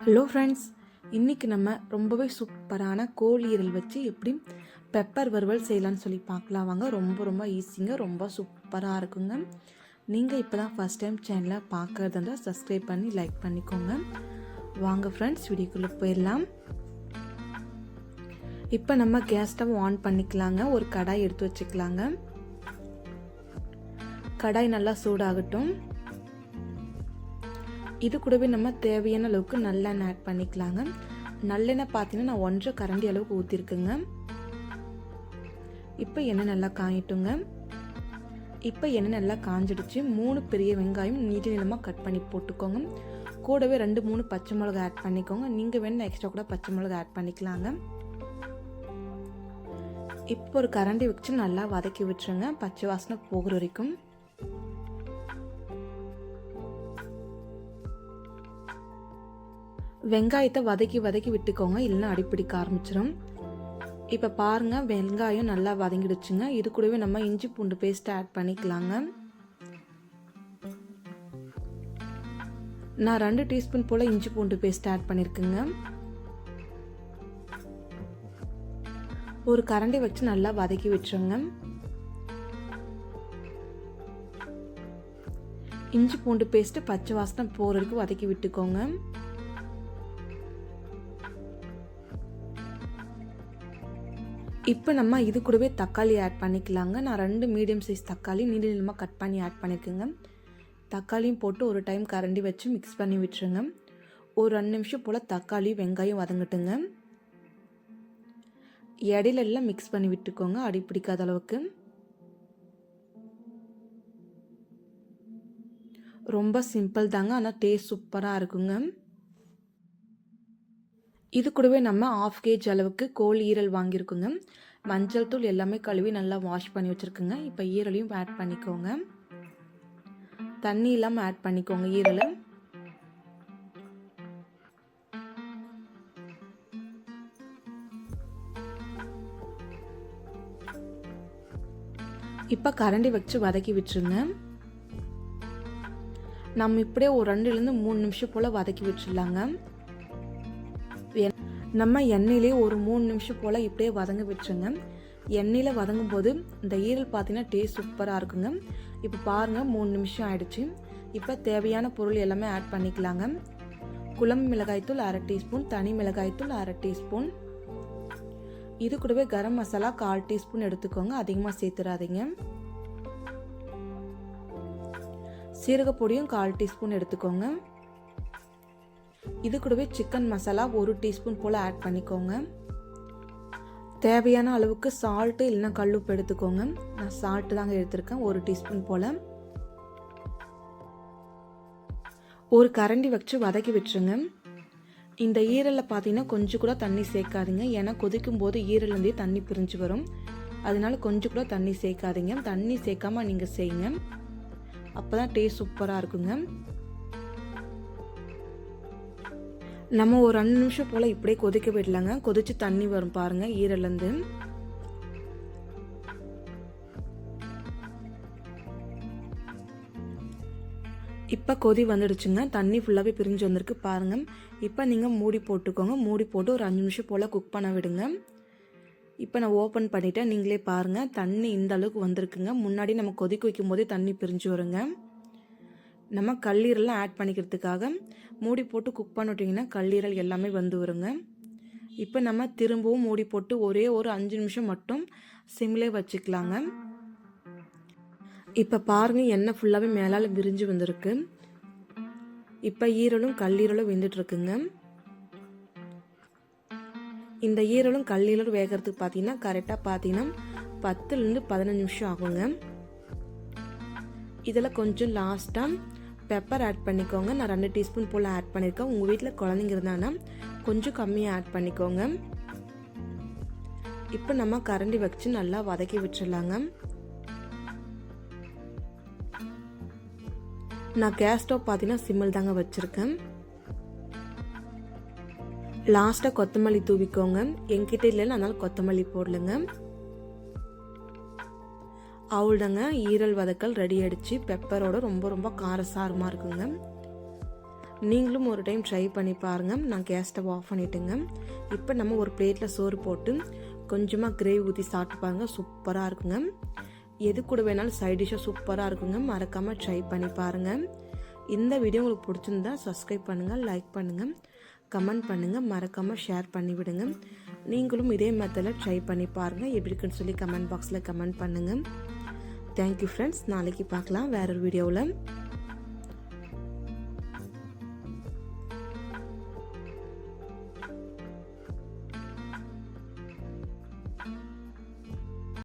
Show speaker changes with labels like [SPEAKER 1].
[SPEAKER 1] Hello friends இன்றைக்கி நம்ம ரொம்பவே சூப்பரான கோழி ஈரல் வச்சு எப்படி பெப்பர் வறுவல் செய்யலாம்னு சொல்லி பார்க்கலாம். வாங்க ரொம்ப ரொம்ப ஈஸிங்க ரொம்ப சூப்பராக இருக்குங்க. நீங்கள் இப்போ தான் ஃபஸ்ட் டைம் சேனலை பார்க்குறது இருந்தால் சப்ஸ்கிரைப் பண்ணி லைக் பண்ணிக்கோங்க. வாங்க ஃப்ரெண்ட்ஸ் வீடியோக்குள்ளே போயிடலாம். இப்போ நம்ம கேஸ் ஸ்டவ் ஆன் பண்ணிக்கலாங்க. ஒரு கடாய் எடுத்து வச்சுக்கலாங்க. கடாய் நல்லா சூடாகட்டும். இது கூடவே நம்ம தேவையான அளவுக்கு நல்லெண்ணெய் ஆட் பண்ணிக்கலாங்க. நல்லெண்ணெய் பார்த்தீங்கன்னா நான் ஒன்றரை கரண்டி அளவுக்கு ஊற்றிருக்குங்க இப்போ எண்ணெய் நல்லா காயிட்டுங்க. இப்போ எண்ணெய் நல்லா காஞ்சிடுச்சு. மூணு பெரிய வெங்காயம் நீட்ட நீளமாக கட் பண்ணி போட்டுக்கோங்க. கூடவே ரெண்டு மூணு பச்சை மிளகா ஆட் பண்ணிக்கோங்க. நீங்கள் வேணும் எக்ஸ்ட்ரா கூட பச்சை மிளகா ஆட் பண்ணிக்கலாங்க. இப்போ ஒரு கரண்டி வச்சு நல்லா வதக்கி விட்டுருங்க. பச்சை வாசனை போகிற வரைக்கும். வெங்காயத்தை வதக்கி வதக்கி விட்டுக்கோங்க. இல்லைன்னா அடிப்பிடிக்க ஆரம்பிச்சிடும் இப்போ பாருங்கள் வெங்காயம் நல்லா வதங்கிடுச்சுங்க. இது கூடவே நம்ம இஞ்சி பூண்டு பேஸ்ட்டை ஆட் பண்ணிக்கலாங்க. நான் ரெண்டு டீஸ்பூன் போல் இஞ்சி பூண்டு பேஸ்ட் ஆட் பண்ணியிருக்குங்க ஒரு கரண்டி வச்சு நல்லா வதக்கி விட்டுருங்க. இஞ்சி பூண்டு பேஸ்ட்டு பச்சை வாசனை போகிற வரைக்கும் வதக்கி விட்டுக்கோங்க. இப்போ நம்ம இது கூடவே தக்காளி ஆட் பண்ணிக்கலாங்க. நான் ரெண்டு மீடியம் சைஸ் தக்காளி நீள நீளமாக கட் பண்ணி ஆட் பண்ணிக்கோங்க. தக்காளியும் போட்டு ஒரு டைம் கரண்டி வச்சு மிக்ஸ் பண்ணி விட்டுருங்க. ஒரு ரெண்டு நிமிஷம் போல் தக்காளி வெங்காயம் வதங்கட்டுங்க. இடையில எல்லாம் மிக்ஸ் பண்ணி விட்டுக்கோங்க. அடி பிடிக்காத அளவுக்கு. ரொம்ப சிம்பிள் தாங்க. ஆனால் டேஸ்ட் சூப்பராக இருக்குங்க. இது கூடவே நம்ம ஆஃப் கேஜ் அளவுக்கு கோழி ஈரல் வாங்கியிருக்குங்க. மஞ்சள் தூள் எல்லாமே கழுவி நல்லா வாஷ் பண்ணி வச்சுருக்குங்க. இப்போ ஈரலையும் ஆட் பண்ணிக்கோங்க. தண்ணி இல்லாமல் ஆட் பண்ணிக்கோங்க ஈரலை. இப்போ கரண்டி வச்சு வதக்கி விட்டுருங்க. நம்ம இப்படியே ஒரு ரெண்டுலேருந்து மூணு நிமிஷம் போல் வதக்கி விட்டுருலாங்க நம்ம எண்ணெயிலே ஒரு மூணு நிமிஷம் போல் இப்படியே வதங்க விட்டுருங்க. எண்ணெயில் வதங்கும் போது இந்த ஈரல் பார்த்தீங்கன்னா டேஸ்ட் சூப்பராக இருக்குங்க. இப்போ பாருங்கள் மூணு நிமிஷம் ஆயிடுச்சு. இப்போ தேவையான பொருள் எல்லாமே ஆட் பண்ணிக்கலாங்க. குழம்பு மிளகாய்த்தூள் அரை டீஸ்பூன் தனி மிளகாய்த்தூள் அரை டீஸ்பூன் இது கூடவே கரம் மசாலா கால் டீஸ்பூன் எடுத்துக்கோங்க அதிகமாக சேர்த்துடாதீங்க சீரகப்பொடியும் கால் டீஸ்பூன் எடுத்துக்கோங்க. இது கூடவே சிக்கன் மசாலா ஒரு டீஸ்பூன் போல் ஆட் பண்ணிக்கோங்க. தேவையான அளவுக்கு சால்ட்டு இல்லைன்னா கல்லுப்பு எடுத்துக்கோங்க. நான் சால்ட்டு தாங்க எடுத்திருக்கேன் ஒரு டீஸ்பூன் போல். ஒரு கரண்டி வச்சு வதக்கி விட்டுருங்க. இந்த ஈரலில் பார்த்தீங்கன்னா கொஞ்சம் கூட தண்ணி சேர்க்காதீங்க. ஏன்னா கொதிக்கும் போது ஈரல்லேருந்தே தண்ணி பிரிஞ்சு வரும். அதனால கொஞ்சம் கூட தண்ணி சேர்க்காதீங்க. தண்ணி சேர்க்காம நீங்கள் செய்யுங்க. அப்போ தான் டேஸ்ட் சூப்பராக இருக்குங்க. நம்ம ஒரு ரெண்டு நிமிஷம் போல் இப்படியே கொதிக்க விடலாங்க. கொதித்து தண்ணி வரும் பாருங்கள் ஈரலேருந்து இப்போ கொதி வந்துடுச்சுங்க. தண்ணி ஃபுல்லாகவே பிரிஞ்சு வந்திருக்கு பாருங்கள் இப்போ நீங்கள் மூடி போட்டுக்கோங்க. மூடி போட்டு ஒரு அஞ்சு நிமிஷம் போல் குக் பண்ண விடுங்க. இப்போ நான் ஓப்பன் பண்ணிவிட்டேன் நீங்களே பாருங்கள் தண்ணி இந்த அளவுக்கு வந்திருக்குங்க. முன்னாடி நம்ம கொதிக்க வைக்கும் போதே தண்ணி பிரிஞ்சு வருங்க. நம்ம கல்லீரலாம் ஆட் பண்ணிக்கிறதுக்காக மூடி போட்டு குக் பண்ணிட்டிங்கன்னா கல்லீரல் எல்லாமே வந்து வருங்க. இப்போ நம்ம திரும்பவும் மூடி போட்டு ஒரே ஒரு அஞ்சு நிமிஷம் மட்டும் சிம்லே வச்சுக்கலாங்க. இப்போ பாருங்கள் எண்ணெய் ஃபுல்லாகவே மேலால் விரிஞ்சு வந்திருக்கு. இப்போ ஈரலும் கல்லீரலும் வெந்துட்டுருக்குங்க. இந்த ஈரலும் கல்லீரலும் வேகிறதுக்கு பார்த்தீங்கன்னா கரெக்டாக பார்த்தீங்கன்னா பத்துலேருந்து பதினஞ்சு நிமிஷம் ஆகுங்க. இதில் கொஞ்சம் லாஸ்ட்டாக பெப்பர் ஆட் பண்ணிக்கோங்க. நான் ரெண்டு டீஸ்பூன் போல் ஆட் பண்ணியிருக்கேன். உங்கள் வீட்டில் குழந்தைங்க இருந்தாங்கன்னா கொஞ்சம் கம்மியாக ஆட் பண்ணிக்கோங்க. இப்போ நம்ம கரண்டி வச்சு நல்லா வதக்கி விட்டுறலாங்க. நான் கேஸ் ஸ்டவ் பார்த்தீங்கன்னா சிம்மில் தாங்க வச்சுருக்கேன். லாஸ்ட்டாக கொத்தமல்லி தூவிக்கோங்க. என்கிட்ட இல்லைன்னு அதனால் கொத்தமல்லி போடலுங்க. அவ்வளோதாங்க ஈரல் வதக்கல் ரெடி ஆயிடுச்சு. பெப்பரோட ரொம்ப ரொம்ப காரசாரமாக இருக்குங்க. நீங்களும் ஒரு டைம் ட்ரை பண்ணி பாருங்கள் நான் கேஸ் ஸ்டவ் ஆஃப் பண்ணிட்டேங்க. இப்போ நம்ம ஒரு பிளேட்டில் சோறு போட்டு கொஞ்சமாக கிரேவி ஊற்றி சாப்பிட்டு பாருங்கள் சூப்பராக இருக்குங்க. எது கூட வேணாலும் சைட் டிஷ்ஷாக சூப்பராக இருக்குங்க. மறக்காமல் ட்ரை பண்ணி பாருங்கள் இந்த வீடியோ உங்களுக்கு பிடிச்சிருந்தா சப்ஸ்கிரைப் பண்ணுங்கள் லைக் பண்ணுங்கள் கமெண்ட் பண்ணுங்கள் மறக்காமல் ஷேர் பண்ணிவிடுங்க நீங்களும் இதே மெத்தடில் ட்ரை பண்ணி பாருங்கள் எப்படி இருக்குன்னு சொல்லி கமெண்ட் பாக்ஸில் கமெண்ட் பண்ணுங்கள் தேங்க்யூ ஃப்ரெண்ட்ஸ் நாளைக்கு பார்க்கலாம் வேற ஒரு வீடியோவில்